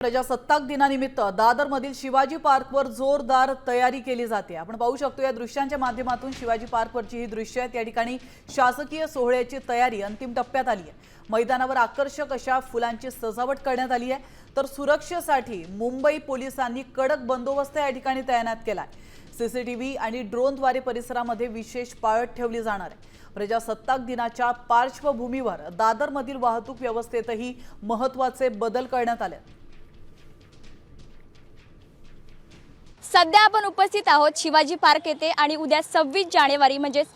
प्रजासत्ताक दिनानिमित्त दादरमधील शिवाजी पार्कवर जोरदार तयारी केली जाते. आपण पाहू शकतो या दृश्यांच्या माध्यमातून शिवाजी पार्कवरची ही दृश्य आहेत. या ठिकाणी शासकीय सोहळ्याची तयारी अंतिम टप्प्यात आली आहे. मैदानावर आकर्षक अशा फुलांची सजावट करण्यात आली आहे. तर सुरक्षेसाठी मुंबई पोलिसांनी कडक बंदोबस्त या ठिकाणी तैनात केला आहे. सीसीटीव्ही आणि ड्रोनद्वारे परिसरामध्ये विशेष पाळत ठेवली जाणार आहे. प्रजासत्ताक दिनाच्या पार्श्वभूमीवर दादरमधील वाहतूक व्यवस्थेतही महत्त्वाचे बदल करण्यात आले आहेत. सध्या आपण उपस्थित आहोत शिवाजी पार्क येथे आणि उद्या सव्वीस जानेवारी म्हणजेच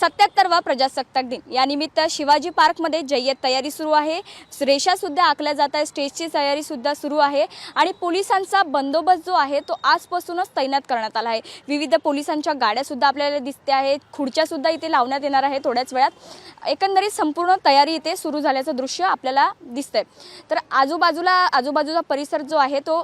सत्याहत्तरवा प्रजासत्ताक दिन. यानिमित्त शिवाजी पार्कमध्ये जय्यत तयारी सुरू आहे. रेषासुद्धा आखल्या जात आहे स्टेजची तयारीसुद्धा सुरू आहे. आणि पोलिसांचा बंदोबस्त जो आहे तो आजपासूनच तैनात करण्यात आला आहे. विविध पोलिसांच्या गाड्यासुद्धा आपल्याला दिसते आहेत. खुर्च्यासुद्धा इथे लावण्यात येणार आहे थोड्याच वेळात. एकंदरीत संपूर्ण तयारी इथे सुरू झाल्याचं दृश्य आपल्याला दिसतंय. तर आजूबाजूला आजूबाजूचा परिसर जो आहे तो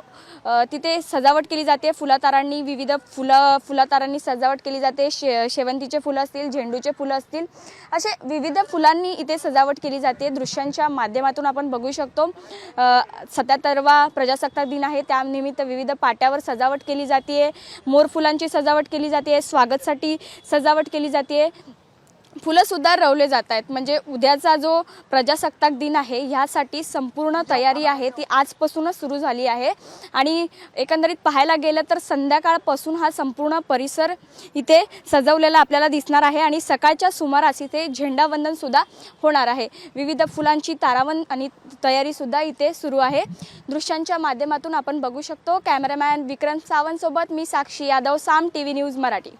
तिथे सजावट केली जाते. फुलातारांनी विविध फुलं फुलातारांनी सजावट केली जाते. शे शेवंतीचे फुलं असतील झेंडूचे फुलं असतील. असे विविध फुलांनी इथे सजावट केली जाते. दृश्यांच्या माध्यमातून आपण बघू शकतो. सत्याहत्तरवा प्रजासत्ताक दिन आहे. त्यानिमित्त विविध पाट्यावर सजावट केली जाते. मोर फुलांची सजावट केली जाते. स्वागतसाठी सजावट केली जाते. फुलंसुद्धा रवले जात आहेत म्हणजे उद्याचा जो प्रजासत्ताक दिन आहे ह्यासाठी संपूर्ण तयारी आहे ती आजपासूनच सुरू झाली आहे. आणि एकंदरीत पाहायला गेलं तर संध्याकाळपासून हा संपूर्ण परिसर इथे सजवलेला आपल्याला दिसणार आहे आणि सकाळच्या सुमारास इथे झेंडावंदनसुद्धा होणार आहे. विविध फुलांची तारावण आणि तयारीसुद्धा इथे सुरू आहे. दृश्यांच्या माध्यमातून आपण बघू शकतो कॅमेरामॅन विक्रम सावंतसोबत मी Sakshi Yadav Saam T V news Marathi.